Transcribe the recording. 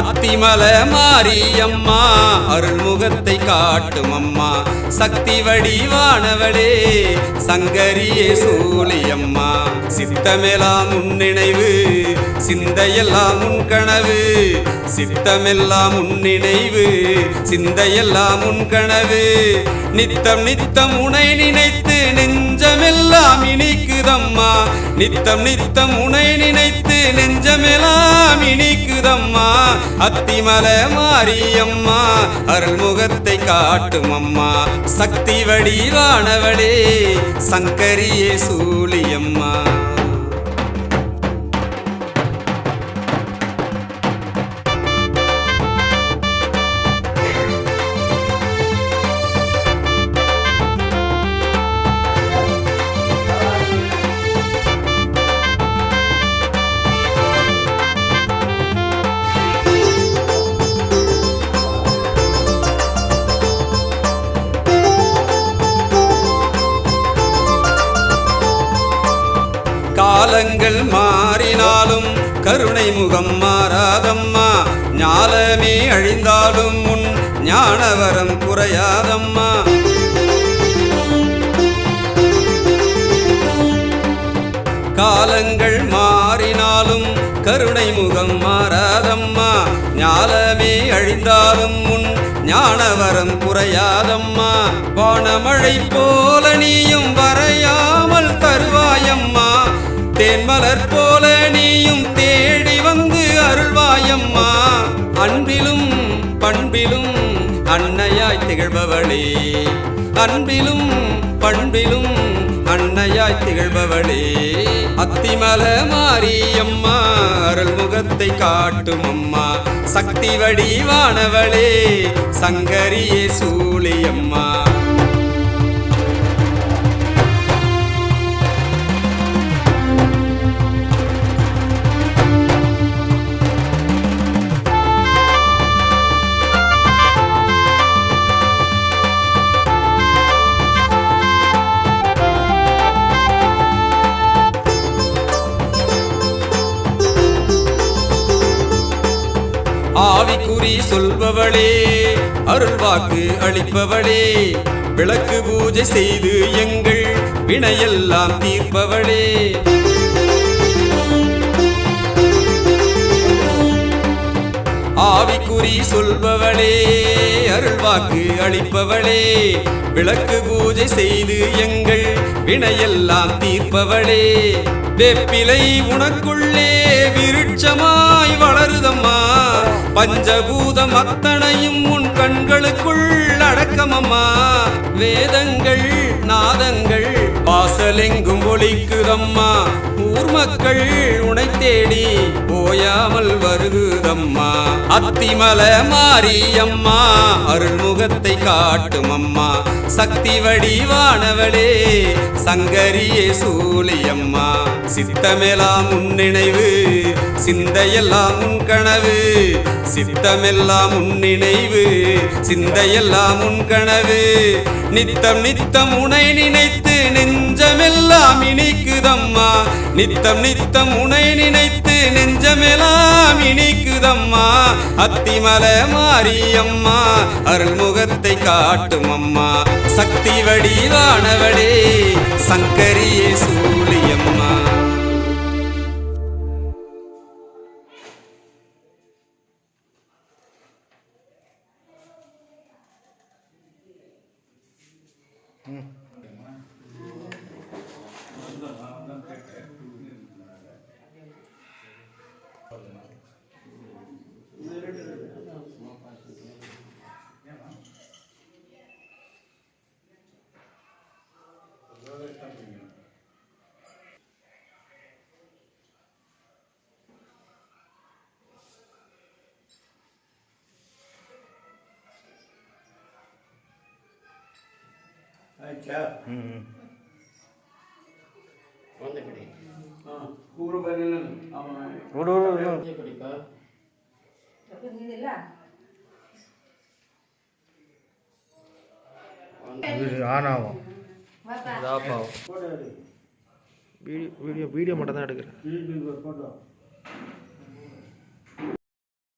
அத்திமல மாரியம்மா அருள்முகத்தை காட்டும் அம்மா சக்தி வடிவானவளே சங்கரியே சூழியம்மா சித்தமெல்லாம் உன் நினைவு சிந்தையெல்லாம் உன் கனவு. சித்தமெல்லாம் உன் நினைவு சிந்தையெல்லாம் உன் கனவு. நித்தம் நித்தம் உனை நினைத்து நெஞ்சமெல்லாம் இனிக்குதம்மா. நித்தம் நித்தம் உனை நினைத்து நெஞ்சமெல்லாம் இனிக்குதம்மா. அத்திமல மாரியம்மா அருள்முகத்தை காட்டும் அம்மா சக்தி வடிவானவளே சங்கரியே சூழியம்மா காலங்கள் மாறினாலும் கருணை முகம் மாறாதம்மா. ஞாலமே அழிந்தாலும் உன் ஞானவரம் குறையாதம்மா. காலங்கள் மாறினாலும் கருணை முகம் மாறாதம்மா. ஞாலமே அழிந்தாலும் உன் ஞானவரம் குறையாதம்மா. வானமழை போல நீயும் தேன்மலர் போல நீயும் தேடி வந்து அருள்வாயம்மா. அன்பிலும் பண்பிலும் அன்னையாய் திகழ்பவளே. அன்பிலும் பண்பிலும் அன்னையாய் திகழ்பவளே. அத்திமல மாரியம்மா அருள் முகத்தை காட்டும் அம்மா சக்தி வடிவானவளே சங்கரியே சூழியம்மா ஆவிக்குறி சொல்பவளே அருள்வாக்கு அளிப்பவளே விளக்கு பூஜை செய்து எங்கள் வினையெல்லாம் தீர்ப்பவளே. ஆவிக்குறி சொல்பவளே அருள்வாக்கு அளிப்பவளே விளக்கு பூஜை செய்து எங்கள் வினையெல்லாம் தீர்ப்பவளே. வெப்பிலை உனக்குள்ளே விருட்சமா பஞ்சபூதம் அத்தனையும் உன் கண்களுக்குள் அடக்கமம்மா. வேதங்கள் நாதங்கள் வாசலெங்கும் ஒழிக்குதம்மா. ஊர் மக்கள் உனை தேடி ஓயாமல் வருகுதம்மா. அத்திமல மாரியம்மா அருள்முகத்தை காட்டும் அம்மா சக்தி வடிவானவளே சங்கரியே சூழியம்மா சித்தமெல்லாம் முன்னினைவு சிந்தையெல்லாம் உன் கனவு. சித்தமெல்லாம் முன்னினைவு சிந்தையெல்லாம் உன் கனவு. நித்தம் நித்தம் உனை நினைத்து நெஞ்சமெல்லாம் இனிக்குதம்மா. நித்தம் நித்தம் உனை நினைத்து நெஞ்சமெல்லாம் இனிக்குதம்மா. அத்திமலை மாரியம்மா அருள்முகத்தை காட்டும் அம்மா சக்தி வடிவானவடே சங்கரியே சூழியம்மா Mm-hmm. ಆಯ್ತಾ ಒಂದೇ ಕಡೆ ಹಾಂ ಕೂರು ಬರಲಿಲ್ಲ ಅವ ಒಂದೇ ಕಡೆಕ ஆனாவும் ಫೋಟೋ வீடியோ வீடியோ வீடியோ மட்டும் தான் எடுக்கிறேன்